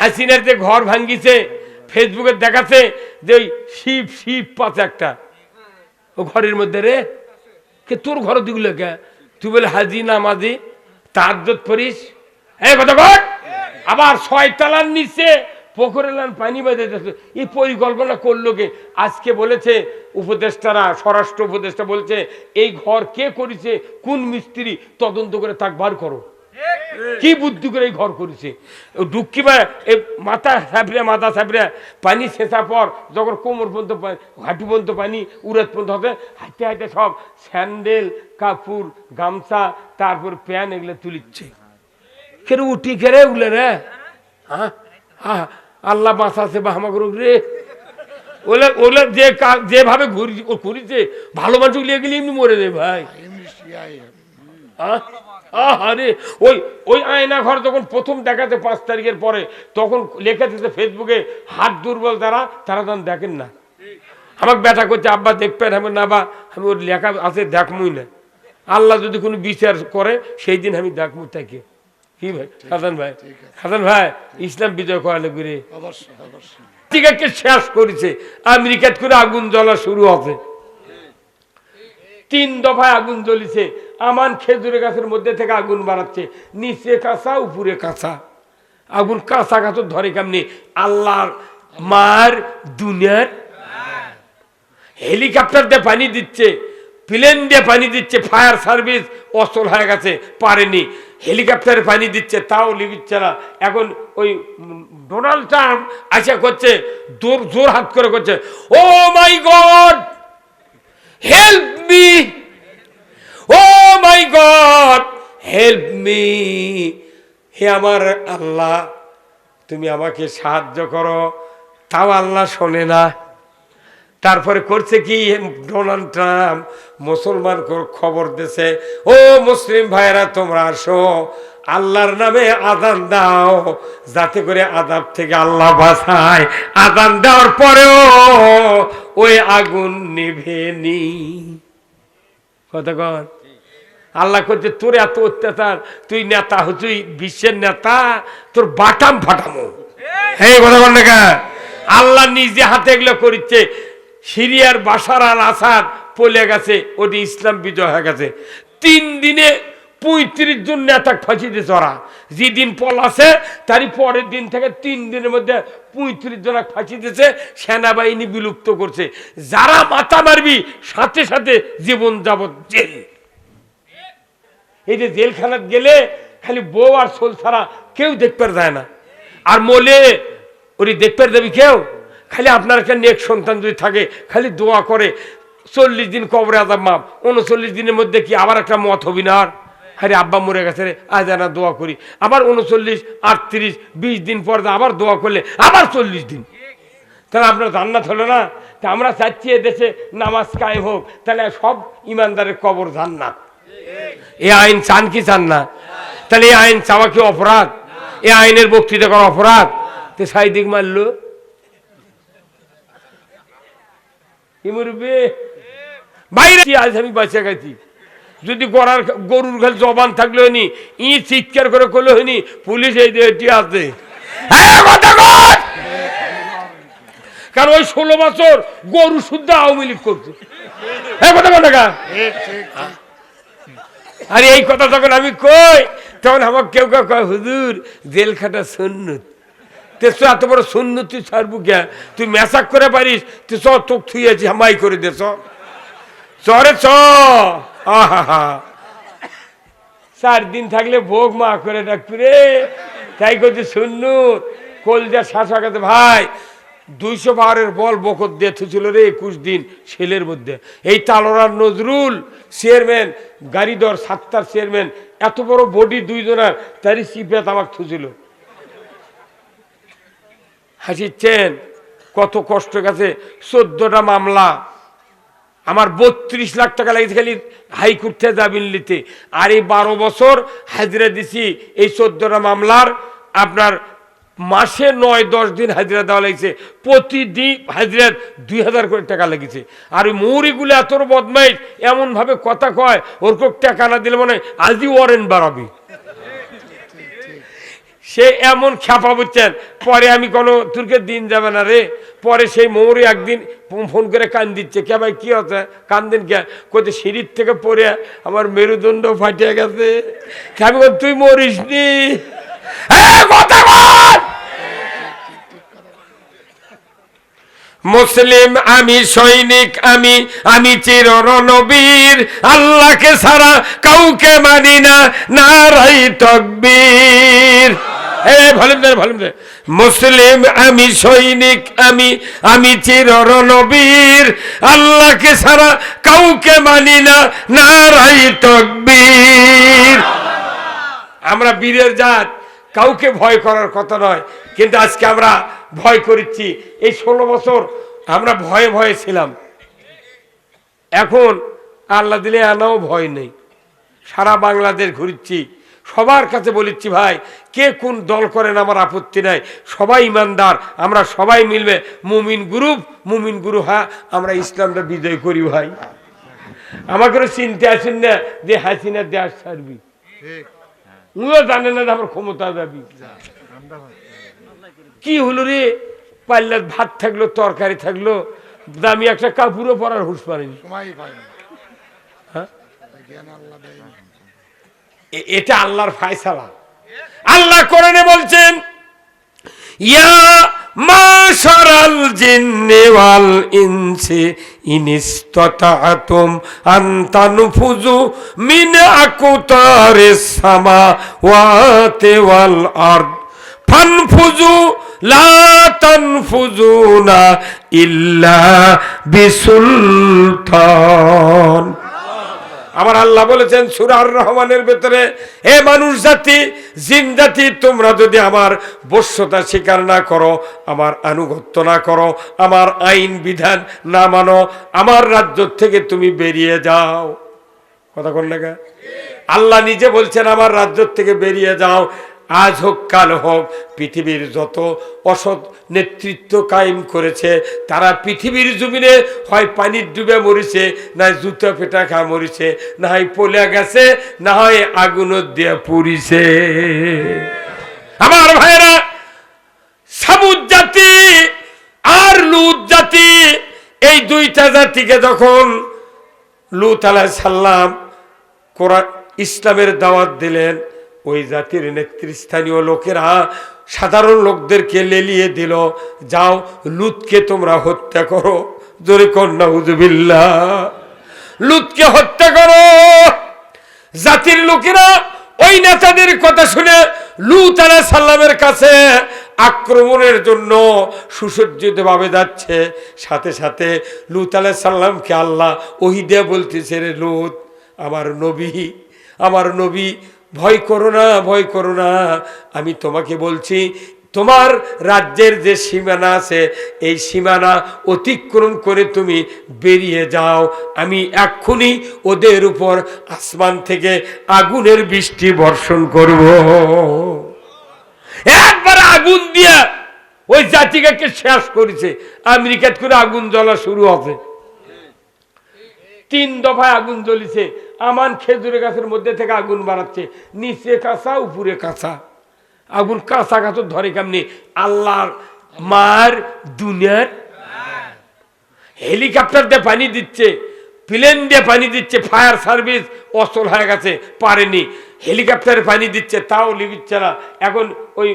হাসিনার যে ঘর ভাঙ্গিছে ফেসবুকে দেখাচ্ছে যে ওই শিব শিব পাচ্ছে একটা। ও ঘরের মধ্যে রে, কে তোর ঘর দিগুলো কে? তুই বলে, হাজি নামাজি তার পড়িস এই কথা বল আবার ছয় তালার নিচে পুকুরে লান পানি বেঁধে এই পরিকল্পনা করল কে? আজকে বলেছে উপদেষ্টারা, স্বরাষ্ট্র উপদেষ্টা বলছে, এই ঘর কে করেছে? কোন মিস্ত্রি? তদন্ত করে তাক বার করো। কি বুদ্ধি করে এই ঘর করেছে? ডুক্কি বা এই মাথা সাপড়ে মাথা সাপড়ে পানি শেষা পর যখন কোমর পর্যন্ত হাঁটু পর্যন্ত পানি উড়াত পর্যন্ত হবে হাঁটতে হাঁটতে সব স্যান্ডেল কাপড় গামছা তারপর প্যান এগুলো তুলিচ্ছে। কেন উঠি কেড়ে উলে রে। হ্যাঁ হ্যাঁ আল্লাহ বাঁচাছে বা আমাকে রে। ওলে ওলে যে যেভাবে ঘুরি ঘুরিছে ভালো মানুষ লিয়ে গেলে এমনি মরে যায় ভাই। আহ? আহারে ওই ওই আয়না ঘর যখন প্রথম দেখাতে পাঁচ তারিখের পরে তখন লেখা দিতে ফেসবুকে হাত দুর্বল তারা তারা তখন দেখেন না। আমাকে ব্যথা করছে আব্বা দেখবেন আমি না বা আমি ওর লেখা আছে দেখমই না। আল্লাহ যদি কোনো বিচার করে সেই দিন আমি দেখমু তাকে। কি ভাই? হাসান ভাই? হাসান ভাই ইসলাম বিজয় অবশ্যই অবশ্যই। আমেরিকাকে শেষ করেছে। আমেরিকাত করে আগুন জ্বলা শুরু হবে তিন দফায় আগুন জ্বলিছে। আমান খেজুরে গাছের মধ্যে থেকে আগুন বাড়াচ্ছে। নিচে কাঁচা, উপরে কাঁচা। আগুন কাঁচা কাঁচা ধরে কেমনি? আল্লাহর মার দুনিয়ার হেলিকপ্টার দিয়ে পানি দিচ্ছে, প্লেন দিয়ে পানি দিচ্ছে, ফায়ার সার্ভিস অসল হয়ে গেছে, পারেনি। হেলিকপ্টারে পানি দিচ্ছে, তাও লিবিচ্ছে না। এখন ওই ডোনাল্ড ট্রাম্প আশা করছে, জোর জোর হাত করে করছে ও my god help me oh my god help me হে আমার আল্লাহ, তুমি আমাকে সাহায্য করো। তাও আল্লাহ শোনে না। তারপরে করছে কি? ডোনাল্ড ট্রাম্প মুসলমান খবর দিছে। ও মুসলিম ভাইরা তোমরা আসো। আল্লাহর নামে আদান দাও, যাতে করে আদাব থেকে আল্লাহ বাঁচায়। আদান দেওয়ার পরেও ওই আগুন নিভে নিভেনি কতক্ষণ আল্লাহ করছে তোর এত অত্যাচার তুই নেতা তুই বিশ্বের নেতা তোর বাটাম ফাটামো। এই কথা বল আল্লাহ নিজে হাতে এগুলো করিচ্ছে। সিরিয়ার বাসার আর আসাদ পলে গেছে ওটি ইসলাম বিজয় হয়ে গেছে। তিন দিনে পঁয়ত্রিশ জন নেতা ফাঁসি দিয়েছে ওরা। যেদিন পল আছে তারই পরের দিন থেকে তিন দিনের মধ্যে পঁয়ত্রিশ জন ফাঁসি দিয়েছে সেনাবাহিনী বিলুপ্ত করছে। যারা মাথা মারবি সাথে সাথে জীবন যাবত জেল। এই যে জেলখানাত গেলে খালি বউ আর সোল ছাড়া কেউ দেখতে যায় না। আর মলে ওরি দেখতে যাবি কেউ? খালি আপনার একটা নেক সন্তান যদি থাকে, খালি দোয়া করে, চল্লিশ দিন কবরে আদাব মাপ উনচল্লিশ দিনের মধ্যে কি আবার একটা মত হবি না আর? আরে আব্বা মরে গেছে রে, আজ না দোয়া করি। আবার উনচল্লিশ, আটত্রিশ, বিশ দিন পর আবার দোয়া করলে, আবার চল্লিশ দিন। তাহলে আপনার জান্নাত হলো না? তা আমরা চাচ্ছি এ দেশে নামাজ কায়ে হোক, তাহলে সব ইমানদারের কবর জান্নাত। এ আইন চান কি চান না? তাহলে এই আইন চাওয়া কি অপরাধ? এ আইনের বক্তৃতা করা অপরাধ? তো সাইদিক মারলো। বাইরে আজ আমি যদি গড়ার গরুর ঘাল জবান থাকলে হয়নি ই চিৎকার করে করলে হয়নি পুলিশ এই এটি আছে হ্যাঁ, কারণ ওই ষোলো বছর গরু শুদ্ধ আওয়ামী লীগ করছে বলে কা ঠিক ঠিক ঠিক। আরে এই কথা যখন আমি কই? তখন আমার কেউ কেউ কয়, হুজুর জেল খাটা সুন্নত তেসো এত বড় সুন্নত তুই ছাড়বু কে? তুই মেসাক করে পারিস? তুই চ তোক থুইয়েছি হামাই করে দে চরে চ। চার দিন থাকলে ভোগ মা করে ডাকবি রে। তাই করছে সুন্নত। কলজা শাসা কাছে ভাই দুইশো বারের বল বকত দিয়ে থুছিল রে একুশ দিন ছেলের মধ্যে। এই তালোরার নজরুল চেয়ারম্যান, গাড়িদর সাতটার চেয়ারম্যান, এত বড় বডি দুইজনার, তারই চিপে তামাক থুছিল হাসিচ্ছেন কত কষ্ট গেছে। চোদ্দটা মামলা, আমার বত্রিশ লাখ টাকা লাগছে খালি হাইকোর্ট জামিন নিতে। আর এই বারো বছর হাজিরা দিছি এই চোদ্দটা মামলার, আপনার মাসে নয়, দশ দিন হাজিরা দেওয়া লাগছে। প্রতিদিন হাজিরার দুই হাজার করে টাকা লেগেছে। আর ওই মৌরিগুলো এত বদমাইশ, এমনভাবে কথা কয়, ওর টাকা না দিলে মনে হয় আজই ওয়ারেন্ট বাড়াবি। সে এমন খ্যাপা বুঝছেন, পরে আমি কোনো তুর্কে দিন যাবে না রে। পরে সেই মৌরি একদিন ফোন- করে কান দিচ্ছে, কে ভাই, কি হচ্ছে? দিন কে? কোথায় সিঁড়ির থেকে পড়ে আমার মেরুদণ্ড ফাটিয়ে গেছে। আমি তুই মরিস নি! মুসলিম, আমি সৈনিক, আমি আমি চির রণবীর আল্লাহকে ছাড়া কাউকে মানি না, নারাই তকবীর। মুসলিম, আমি সৈনিক, আমি আমি চির রণবীর আল্লাহকে ছাড়া কাউকে মানি না, নারাই তকবীর। আমরা বীরের জাত। কাউকে ভয় করার কথা নয়। কিন্তু আজকে আমরা ভয় করেছি। এই ষোলো বছর আমরা ভয়ে ভয়ে ছিলাম। এখন আল্লাহ দিলে আনাও ভয় নেই। সারা বাংলাদেশ ঘুরছি। সবার কাছে বলেছি, ভাই, কে কোন দল করেন আমার আপত্তি নাই। সবাই ইমানদার, আমরা সবাই মিলবে। মুমিন গ্রুপ, মুমিন গুরু হ্যাঁ আমরা ইসলামটা বিজয় করি, ভাই। আমাকে চিনতে আসেন না যে হাসিনা দেশ ছাড়বি। ঠিক। উনিও জানে না তারপর আমার ক্ষমতা দাবি কি হলো রে? পাল্লার ভাত থাকল তরকারি থাকল দামি একটা কাপড়ও পরার হুশ পারেনি। হ্যাঁ? এটা আল্লাহর ফায়সালা। আল্লাহ কোরআনে বলছেন ইয়া মাশারাল জিন্নি ওয়াল ইনসি ইনিস্তাতাতুম মিন আকুতারিস সামাওয়াতি ওয়াল আরদ। ফানফুযু, লা তানফুযুনা ইল্লা বিসুলতান। আমার আল্লাহ বলেছেন, সুরার রহমানের ভেতরে এ মানুষ জাতি, জিন জাতি, তোমরা যদি আমার বস্যতা স্বীকার না করো, আমার আনুগত্য না করো, আমার আইন, বিধান না মানো, আমার রাজ্য থেকে তুমি বেরিয়ে যাও। কথা কোন? আল্লাহ নিজে বলছেন, আমার রাজ্য থেকে বেরিয়ে যাও। আজ হোক, কাল হোক, পৃথিবীর যত অসৎ নেতৃত্ব কায়েম করেছে, তারা পৃথিবীর জমিনে হয় পানির ডুবে মরিছে না জুতো পেটা খা মরিছে না হয় পলে গেছে না হয় আগুন দিয়ে পুরিছে আমার ভাইরা সাবুদ জাতি আর লুত জাতি, এই দুইটা জাতিকে যখন লুত আলাহ সাল্লাম কোরআন ইসলামের দাওয়াত দিলেন ওই জাতির নেতৃস্থানীয় লোকেরা সাধারণ লোকদেরকে লেলিয়ে দিল, যাও লুতকে তোমরা হত্যা করো। জোরে কন্যা হুজুবিল্লা লুতকে হত্যা করো। জাতির লোকেরা ওই নেতাদের কথা শুনে লুত আলাহ সাল্লামের কাছে আক্রমণের জন্য সুসজ্জিত ভাবে যাচ্ছে। সাথে সাথে লুত আলাহ সাল্লামকে আল্লাহ ওহিদে বলতেছে, রে লুত, আমার নবী আমার নবী ভয় করো না, ভয় করো না। আমি তোমাকে বলছি, তোমার রাজ্যের যে সীমানা আছে, এই সীমানা অতিক্রম করে তুমি বেরিয়ে যাও। আমি এক্ষুনি ওদের উপর আসমান থেকে আগুনের বৃষ্টি বর্ষণ করব। একবার আগুন দিয়া ওই জাতিকাকে শেষ করেছে। আমেরিকাত করে আগুন জ্বলা শুরু হবে। তিন দফায় আগুন জ্বলিছে। আমান খেজুরের গাছের মধ্যে থেকে আগুন বাড়াচ্ছে। নিচে কাঁচা, উপরে কাঁচা। আগুন কাঁচা কাঁচা ধরে কেমনি? আল্লাহর মার দুনিয়ার হেলিকপ্টার দিয়ে পানি দিচ্ছে, প্লেন দিয়ে পানি দিচ্ছে, ফায়ার সার্ভিস অচল হয়ে গেছে, পারেনি। হেলিকপ্টারে পানি দিচ্ছে, তাও লিবিচ্ছে না। এখন ওই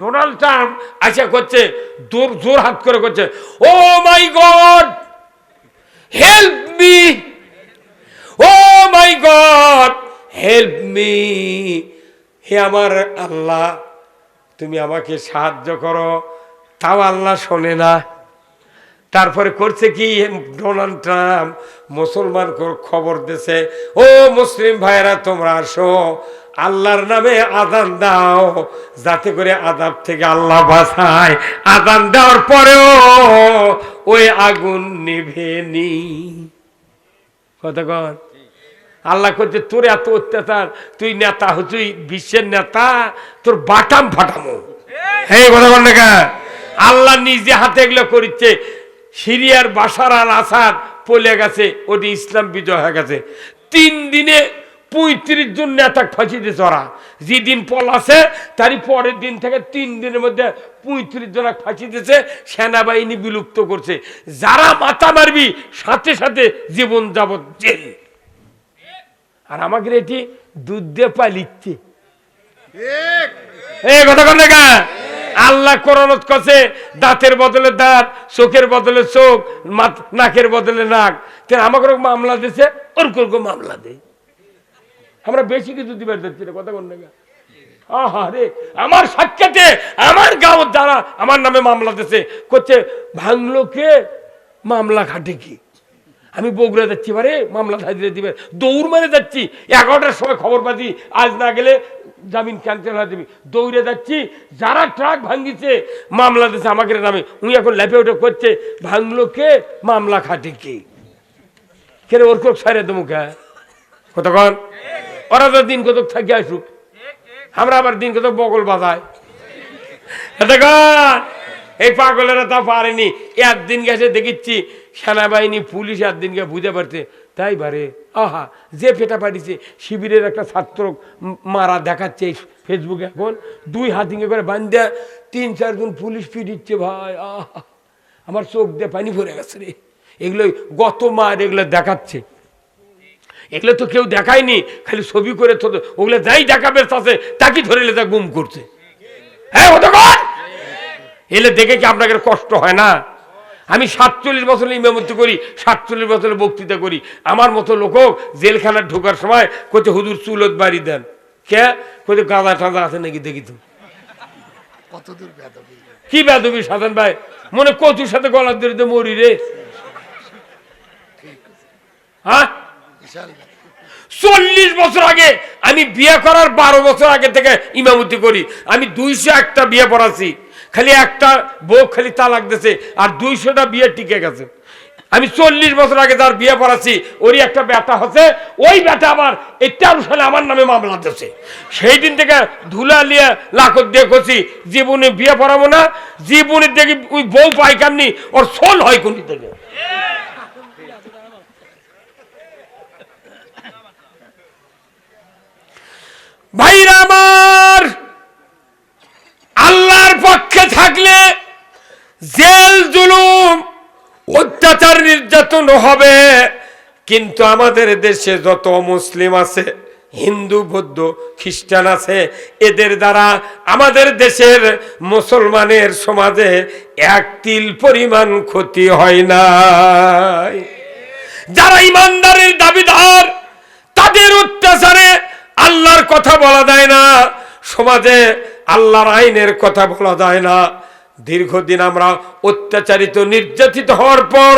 ডোনাল্ড ট্রাম্প আশা করছে, জোর জোর হাত করে করছে ও my god help me oh my god help me হে আমার আল্লাহ, তুমি আমাকে সাহায্য করো। তাও আল্লাহ শোনে না। তারপরে করছে কি? ডোনাল্ড ট্রাম্প মুসলমান খবর দিছে ও মুসলিম ভাইরা তোমরা আসো আল্লাহর নামে আদান দাও যাতে করে আদাব থেকে আল্লাহ বাঁচায়। আদান দেওয়ার পরেও ওই আগুন নিভেনি। কতক্ষণ আল্লাহ করছে তোর এত অত্যাচার তুই নেতা তুই বিশ্বের নেতা তোর বাটাম ফাটামো। এই কথা বল না? আল্লাহ নিজে হাতে এগুলো করিচ্ছে। সিরিয়ার বাসার আল আসাদ পলে গেছে ওটি ইসলাম বিজয় হয়ে গেছে। তিন দিনে পঁয়ত্রিশ জন নেতা ফাঁসি দিয়েছে ওরা। যেদিন পলাছে তারই পরের দিন থেকে তিন দিনের মধ্যে পঁয়ত্রিশ জন ফাঁসি দিয়েছে সেনাবাহিনী বিলুপ্ত করছে। যারা মাথা মারবি সাথে সাথে জীবন যাবৎ জেল। আর আমাকে এটি দুধ দিয়ে পালিচ্ছে কথা না আল্লাহ কোরআনত কছে দাঁতের বদলে দাঁত, চোখের বদলে চোখ নাকের বদলে নাক। আমাকে মামলা দিছে? ওর ওরকম মামলা দে। আমরা বেশি কিছু দিবার যাচ্ছি না, কথা রে, আমার সাক্ষাতে আমার গাঁও যারা আমার নামে মামলা দিছে করছে ভাঙলো কে? মামলা খাটে কি? আমি বগুড়া যাচ্ছি, বারে মামলা হাজিরে দিবে। দৌড় মেরে যাচ্ছি, এগারোটার সময় খবর পাচ্ছি, আজ না গেলে জামিন ক্যান্সেল হয়ে যাবি। দৌড়ে যাচ্ছি, যারা ট্রাক ভাঙ্গিছে মামলা দিচ্ছে আমাকে নামে। উনি এখন ল্যাপে উঠে করছে, ভাঙলো কে? মামলা খাটে কে? কেন ওর কোক সারে দেবো কে? কতক্ষণ? ওরা তো দিন কতক থাকি আসুক। আমরা আবার দিন কতক বগল বাজায় এই পাগলেরা তা পারেনি। একদিন গেছে দেখিচ্ছি সেনাবাহিনী, পুলিশ একদিনকে বুঝে পারছে। তাই বারে, আহা, যে পেটা পাঠিয়েছে, শিবিরের একটা ছাত্র মারা দেখাচ্ছে ফেসবুকে এখন। দুই হাতিঙ্গে করে বান্ধা তিন চারজন পুলিশ পিটিচ্ছে ভাই, আহা। আমার চোখ দিয়ে পানি ভরে গেছে রে। এগুলো গত মার এগুলো দেখাচ্ছে। এগুলো তো কেউ দেখায়নি, খালি ছবি করে তো ওগুলো যাই দেখাবে তাতে তাকে ধরে তা গুম করছে। হ্যাঁ এলে দেখে কি আপনাদের কষ্ট হয় না? আমি সাতচল্লিশ বছর ইমামতি করি সাতচল্লিশ বছর বক্তৃতা করি। আমার মতো লোক জেলখানার ঢোকার সময় কোথায় হুদুর চুলত বাড়ি দেন। কে? কোথায় গাঁদা টাঁদা আছে নাকি দেখি তো। কি বেদবি সাধন ভাই? মনে কচুর সাথে গলার দড়িতে মরি রে। হ্যাঁ? চল্লিশ বছর আগে আমি বিয়ে করার বারো বছর আগে থেকে ইমামতি করি। আমি দুইশো একটা বিয়ে পড়াছি। খালি একটা বউ খালি তালাক দিছে আর দুইশোটা বিয়ে টিকে গেছে। আমি চল্লিশ বছর আগে যার বিয়ে পড়াছি, ওরই একটা বেটা হচ্ছে, ওই বেটা আবার এই তেরো সালে আমার নামে মামলা দিচ্ছে সেই দিন থেকে ধুলা নিয়ে লাকত দিয়ে করছি জীবনে বিয়ে পড়াবো না, জীবনে দেখি ওই বউ পাই কেমনি, ওর সোল হয় কোনটি থেকে। ভাইরা আমার! পক্ষে থাকলে জেল, জুলুম, অত্যাচার নির্যাতন হবে। কিন্তু আমাদের দেশে যত মুসলিম আছে, হিন্দু, বৌদ্ধ, খ্রিস্টান আছে, এদের দ্বারা আমাদের দেশের মুসলমানের সমাজে এক তিল পরিমাণ ক্ষতি হয় না। যারা ইমানদারের দাবিদার, তাদের অত্যাচারে আল্লাহর কথা বলা যায় না। সমাজে আল্লাহর আইনের কথা বলা যায় না। দীর্ঘদিন আমরা অত্যাচারিত, নির্যাতিত হওয়ার পর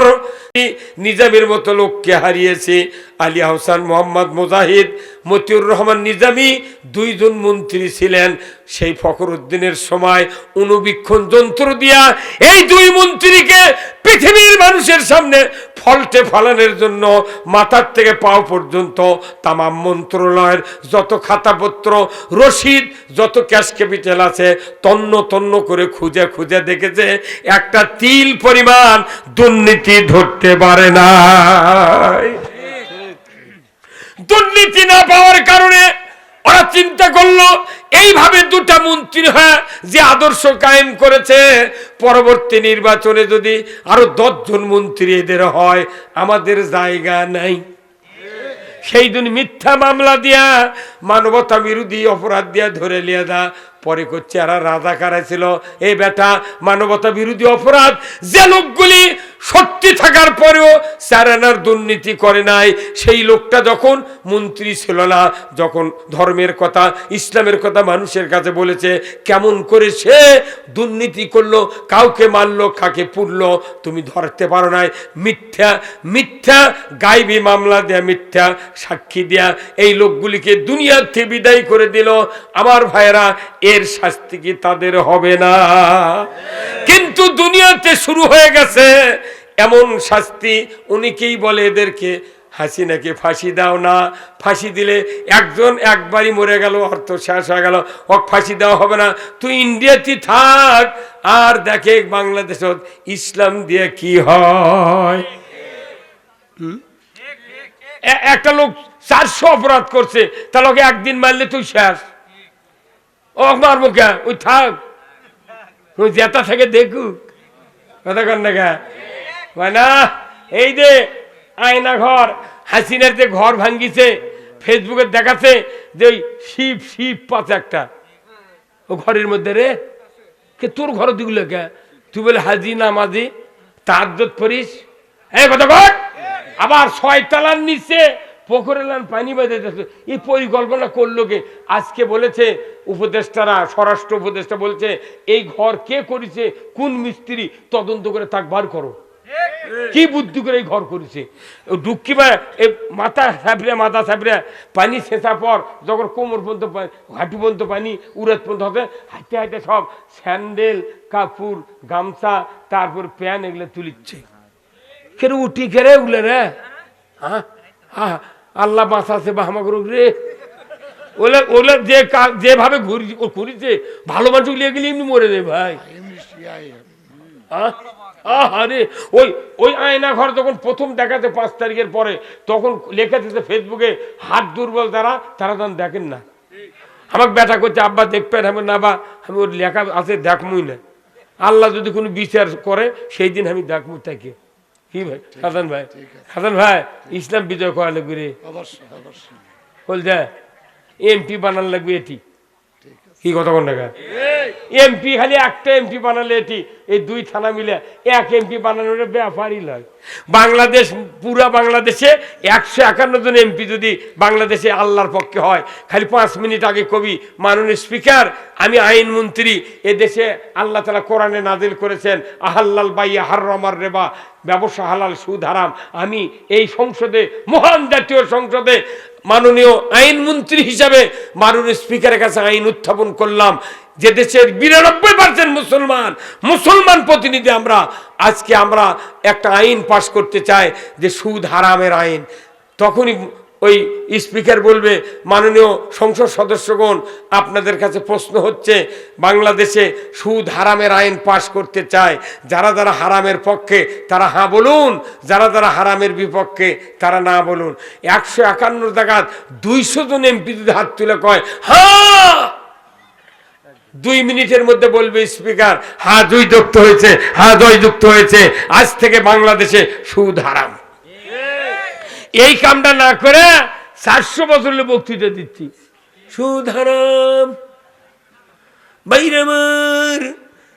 নিজামের মতো লোককে হারিয়েছে। আলী আহসান মোহাম্মদ মুজাহিদ, মতিউর রহমান নিজামী দুইজন মন্ত্রী ছিলেন। সেই ফখরুদ্দিনের সময় অনুবীক্ষণ যন্ত্র দিয়া এই দুই মন্ত্রীকে পৃথিবীর মানুষের সামনে ফলটে ফালানোর জন্য মাথার থেকে পাও পর্যন্ত তামাম মন্ত্রণালয়ের যত খাতাপত্র, রসিদ, যত ক্যাশ ক্যাপিটাল আছে তন্ন তন্ন করে খুঁজে খুঁজে দেখেছে। একটা তিল পরিমাণ দুর্নীতি ধরতে পারে না। দুর্নীতি না পাওয়ার কারণে ওরা চিন্তা করল, এইভাবে দুটা মন্ত্রী হ্যাঁ যে আদর্শ কায়েম করেছে, পরবর্তী নির্বাচনে যদি আরও দশজন মন্ত্রী এদের হয়, আমাদের জায়গা নাই। সেই দিন মিথ্যা মামলা দিয়া, মানবতা বিরোধী অপরাধ দিয়া ধরে লিয়া দা। পরে করছে আর রাজা কারাইছিল এই বেটা, মানবতা বিরোধী অপরাধ, যে লোকগুলি সত্যি থাকার পরেও স্যারেনার দুর্নীতি করে নাই। সেই লোকটা যখন মন্ত্রী ছিল না, যখন ধর্মের কথা, ইসলামের কথা মানুষের কাছে বলেছে, কেমন করে সে দুর্নীতি করল, কাউকে মারলো, কাকে পুরলো, তুমি ধরতে পারো নাই। মিথ্যা মিথ্যা, গাইবি মামলা দেয়া, মিথ্যা সাক্ষী দেয়া, এই লোকগুলিকে দুনিয়ার থেকে বিদায় করে দিল। আমার ভাইয়েরা, এর শাস্তি কি তাদের হবে না? কিন্তু দুনিয়াতে শুরু হয়ে গেছে। এমন শাস্তি অনেকেই বলে এদেরকে, হাসিনাকে ফাঁসি দাও না, ফাঁসি দিলে একজন একবারই মরে গেল, অর্থ শেষ হয়ে গেল ও ফাঁসি দেওয়া হবে না। তুই ইন্ডিয়াতে থাক, আর দেখে বাংলাদেশত ইসলাম দিয়ে কি হয়? একটা লোক চারশো অপরাধ করছে, তাহলে ওকে একদিন মারলে তুই শেষ। ও মারবো কে? ওই থাক। ওই জেতা থেকে দেখুক। কথা কর না না এই যে আয়না ঘর হাসিনার যে ঘর ভাঙ্গিছে, ফেসবুকে দেখাচ্ছে যে ওই শিব শিব পাচ্ছে একটা। ও ঘরের মধ্যে রে? কে তোর ঘর দিগুলো কে? তুই বলে, হাজি নামাজি তার পড়িস এই কথা বল আবার ছয় তালার নিচে পুকুরে লান পানি দিচ্ছে এই পরিকল্পনা করল কে? আজকে বলেছে উপদেষ্টারা, স্বরাষ্ট্র উপদেষ্টা বলছে, এই ঘর কে করেছে? কোন মিস্ত্রি? তদন্ত করে তাক বার করো। কি বুদ্ধি করে এই ঘর করেছে? ডুক্কি বা এই মাথা সাপড়ে মাথা সাপড়ে পানি শেষা পর যখন কোমর পর্যন্ত হাঁটু পর্যন্ত পানি উড়াত পর্যন্ত হবে হাঁটতে হাঁটতে সব স্যান্ডেল কাপড় গামছা তারপর প্যান এগুলো তুলিচ্ছে। কেন উঠি কেড়ে উঠলে রে। হ্যাঁ হ্যাঁ আল্লাহ বাঁচাছে বা আমাকে রে। ওলে ওলে যে যেভাবে ঘুরি ঘুরিছে ভালো মানুষ লিয়ে গেলে এমনি মরে যায় ভাই। আহ? আহারে ওই ওই আয়না ঘর যখন প্রথম দেখাতে পাঁচ তারিখের পরে তখন লেখা দিতে ফেসবুকে হাত দুর্বল তারা তারা তখন দেখেন না। আমাকে ব্যথা করছে আব্বা দেখবেন আমি না বা আমি ওর লেখা আছে দেখমই না। আল্লাহ যদি কোনো বিচার করে সেই দিন আমি দেখমু তাকে। কি ভাই? হাসান ভাই? হাসান ভাই ইসলাম বিজয় করা লাগবে রে। অবশ্যই অবশ্যই। বল যা এমপি বানান লাগবে এটি। কি কথা টাকা এমপি খালি একটা এমপি বানালে এটি, এই দুই থানা মিলে এক এমপি বানানোর ব্যাপারই নয়। বাংলাদেশ, পুরা বাংলাদেশে একশো একান্ন জন এমপি যদি বাংলাদেশে আল্লাহর পক্ষে হয়, খালি পাঁচ মিনিট আগে কবি, মাননীয় স্পিকার, আমি আইনমন্ত্রী এ দেশে আল্লাহ তালা কোরআনে নাজিল করেছেন, আহাল্লাল বাইয়া হার রমার রেবা, ব্যবসা হালাল, সুদ আমি এই সংসদে, মহান জাতীয় সংসদে মাননীয় আইনমন্ত্রী হিসাবে মাননীয় স্পিকারের কাছে আইন উত্থাপন করলাম। যে দেশের বিরানব্বই পার্সেন্ট মুসলমান মুসলমান প্রতিনিধি আমরা, আজকে আমরা একটা আইন পাশ করতে চাই যে সুদ হারামের আইন। তখনই ওই স্পিকার বলবে, মাননীয় সংসদ সদস্যগণ, আপনাদের কাছে প্রশ্ন হচ্ছে, বাংলাদেশে সুদ হারামের আইন পাশ করতে চায়, যারা যারা হারামের পক্ষে, তারা হ্যাঁ বলুন, যারা যারা হারামের বিপক্ষে, তারা না বলুন। একশো একান্ন জায়গাত দুইশো জন এমপি যদি হাত তুলে কয় হ্যাঁ! দুই মিনিটের মধ্যে বলবে স্পিকার হ্যাঁ দুই যুক্ত হয়েছে হা দুই যুক্ত হয়েছে, আজ থেকে বাংলাদেশে সুদ হারাম। এই কামটা না করে চারশো বছরের বক্তৃতা দিচ্ছি। সুদ হারাম বাইরে আমার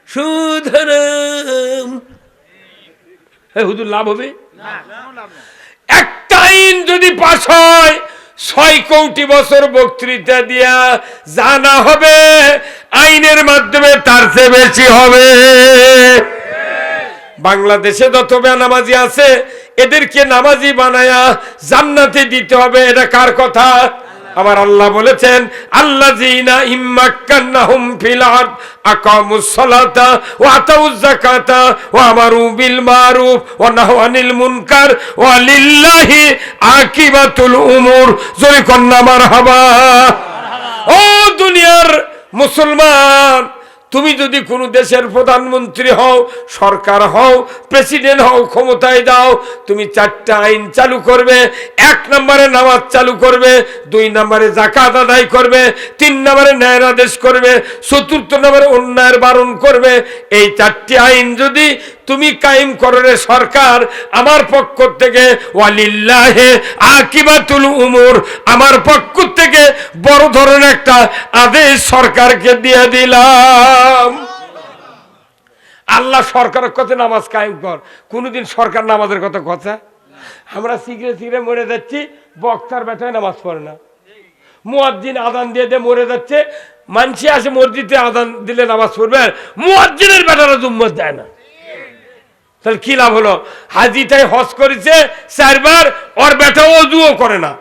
সুদ হুজুর, লাভ হবে? একটা আইন যদি পাশ হয়, ছয় কোটি বছর বক্তৃতা দিয়া জানা হবে, আইনের মাধ্যমে তার চেয়ে বেশি হবে। বাংলাদেশে যত বেনামাজি আছে এদেরকে নামাজি বানায়া জান্নাতে দিতে হবে এটা কার কথা? আমার আল্লাহ বলেছেন আল্লাহ জিনা ইম্মাক্কান্নাহুম ফিল আরদ আকামুস সালাতা ওয়া আতাউজ যাকাতা ওয়া আমারু বিল মারুফ ওয়া নাহু আনিল মুনকার ওয়া লিল্লাহি আকিবাতুল উমুর। জয় কন্যা মারহাবা। ও দুনিয়ার মুসলমান তুমি যদি কোনো দেশের প্রধানমন্ত্রী হও, সরকার হও, প্রেসিডেন্ট হও, ক্ষমতায় দাও তুমি চারটা আইন চালু করবে, এক নম্বরে নামাজ চালু করবে, দুই নম্বরে জাকাত আদায় করবে, তিন নম্বরে ন্যায় আদেশ করবে, চতুর্থ নম্বরে অন্যায়ের বারণ করবে, এই চারটি আইন যদি তুমি কায়েম করো রে সরকার, আমার পক্ষ থেকে ওয়ালিল্লাহে আকিবাতুল উমুর, আমার পক্ষ থেকে বড় ধরনের একটা আদেশ সরকারকে দিয়ে দিলাম। আল্লাহ সরকারের কথা নামাজ কায়েম কর। কোনোদিন সরকার নামাজের কথা কথা? আমরা শিখরে শিখরে মরে যাচ্ছি, বক্তার বেটায় নামাজ পড়ে না। মুয়াজ্জিন আদান দিয়ে দিয়ে মরে যাচ্ছে মানসি আসে মসজিদে আদান দিলে নামাজ পড়বে, মুয়াজ্জিনের বেটারা জুম্মত দেয় না। তাহলে কি লাভ হলো? হাজিটাই হজ করেছে, চারবার ওর বেটা অজুও করে না।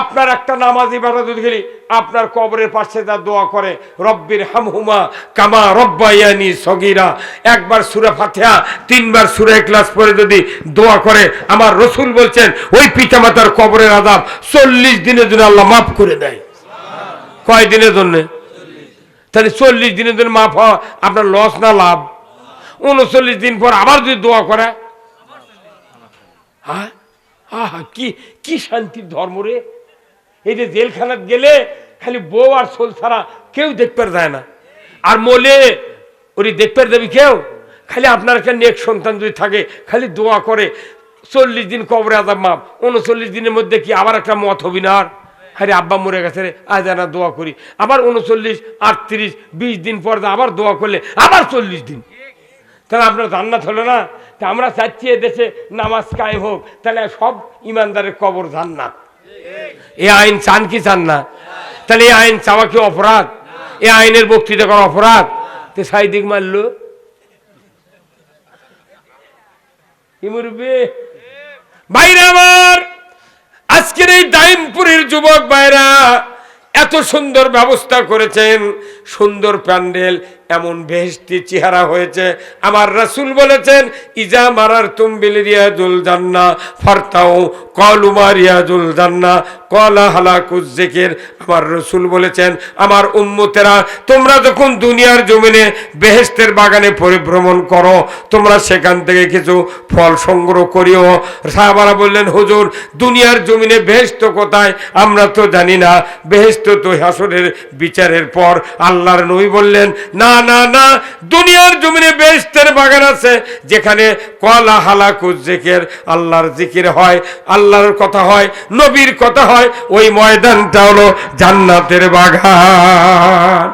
আপনার একটা নামাজি বেটা যদি গেলি, আপনার কবরের পাশে যা দোয়া করে, রব্বির হামহুমা কামা রব্বাইয়ানি সগিরা। একবার সুরে ফাতিহা, তিনবার সুরে ক্লাস পরে যদি দোয়া করে, আমার রসুল বলছেন, ওই পিতামাতার কবরের আদাব চল্লিশ দিনের জন্য আল্লাহ মাফ করে দেয়। কয় দিনের জন্য? তাহলে চল্লিশ দিনের জন্য মাফ হওয়া আপনার লস না লাভ? উনচল্লিশ দিন পর আবার যদি দোয়া করে। হ্যাঁ? কি কি শান্তির ধর্ম রে। এই যে জেলখানাত গেলে খালি বউ আর সোল ছাড়া কেউ দেখতে যায় না। আর মোলে ওরি দেখতে দেবি কেউ? খালি আপনার একটা নেক সন্তান যদি থাকে, খালি দোয়া করে, চল্লিশ দিন কবরে আজাব মাপ উনচল্লিশ দিনের মধ্যে কি আবার একটা মত হবি না আর? আরে আব্বা মরে গেছে রে, আজ না দোয়া করি। আবার উনচল্লিশ, আটত্রিশ, বিশ দিন পর আবার দোয়া করলে, আবার চল্লিশ দিন। তাহলে আপনার জান্নাত হলো না? তা আমরা চাচ্ছি দেশে নামাজ কায়েম হোক। তাহলে সব ইমানদারের কবর জান্নাত। এ আইন চান কি চান না? তাহলে এই আইন চাওয়া কি অপরাধ? এ আইনের বক্তৃতা করা অপরাধ? তো সাইদিক মারলো। বাইরে আমার! আজকের এই যুবক ভাইরা এত সুন্দর ব্যবস্থা করেছেন। সুন্দর প্যান্ডেল এমন বেহস্তি চেহারা হয়েছে। আমার রাসূল বলেছেন, ইজা মারার তুমবিল রিয়াজুল জান্না ফারতাও কলুমা রিয়াজুল জান্না কলা হালাকুজ জেকের আমার রসুল বলেছেন, আমার উম্মতেরা, তোমরা যখন দুনিয়ার জমিনে বেহেস্তের বাগানে পরিভ্রমণ করো, তোমরা সেখান থেকে কিছু ফল সংগ্রহ করিও। সাহাবারা বললেন, হুজুর, দুনিয়ার জমিনে বেহেস্ত কোথায়? আমরা তো জানি না। বেহেস্ত তো হাসরের বিচারের পর আল্লাহর নবী বললেন, না না না, দুনিয়ার জমিনে বেস্তের বাগান আছে, যেখানে কলা হালাকু জেকের, আল্লাহর জিকির হয়, আল্লাহর কথা হয়, নবীর কথা হয়, ওই ময়দানটা হলো জান্নাতের বাগান।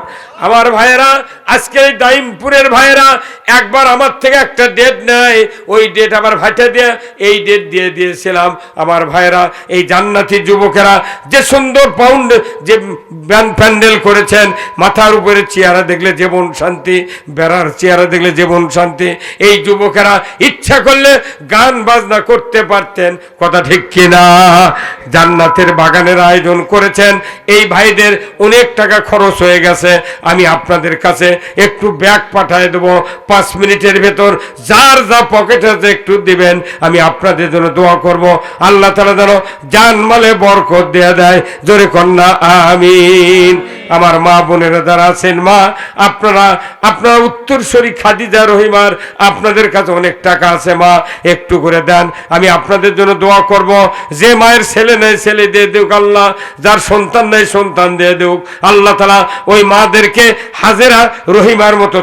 আমার ভাইয়েরা আজকে ডাইমপুরের ভাইয়েরা একবার আমার থেকে একটা ডেট নেয়, ওই ডেট আবার ভাইটা দিয়ে, এই ডেট দিয়ে দিয়েছিলাম আমার ভাইয়েরা, এই জান্নাতি যুবকেরা, যে সুন্দর পাউন্ড যে ব্যান প্যান্ডেল করেছেন, মাথার উপরে চেয়ারা দেখলে জীবন শান্তি, বেড়ার চেয়ারা দেখলে জীবন শান্তি, এই যুবকেরা ইচ্ছা করলে গান বাজনা করতে পারতেন, কথা ঠিক কিনা? জান্নাতের বাগানের আয়োজন করেছেন, এই ভাইদের অনেক টাকা খরচ হয়ে গেছে, আমি আপনাদের কাছে একটু ব্যাগ পাঠিয়ে দেবো পাঁচ মিনিটের ভেতর যার যা পকেট আছে একটু দিবেন, আমি আপনাদের জন্য দোয়া করব। আল্লাহ তালা যেন জানমালে বরকত দেয়া দেয়। জোরে কন্যা, আমিন। আমার মা বোনেরা যারা আছেন, মা, আপনারা আপনারা উত্তরসরী খাদিজা রহিমার আপনাদের কাছে অনেক টাকা আছে, মা, একটু করে দেন। আমি আপনাদের জন্য দোয়া করব। যে মায়ের ছেলে নেই, ছেলে দিয়ে দেউক আল্লাহ। যার সন্তান নেই, সন্তান দিয়ে দেউক। আল্লাহ তালা ওই মাদেরকে হাজেরা রহিমার মতো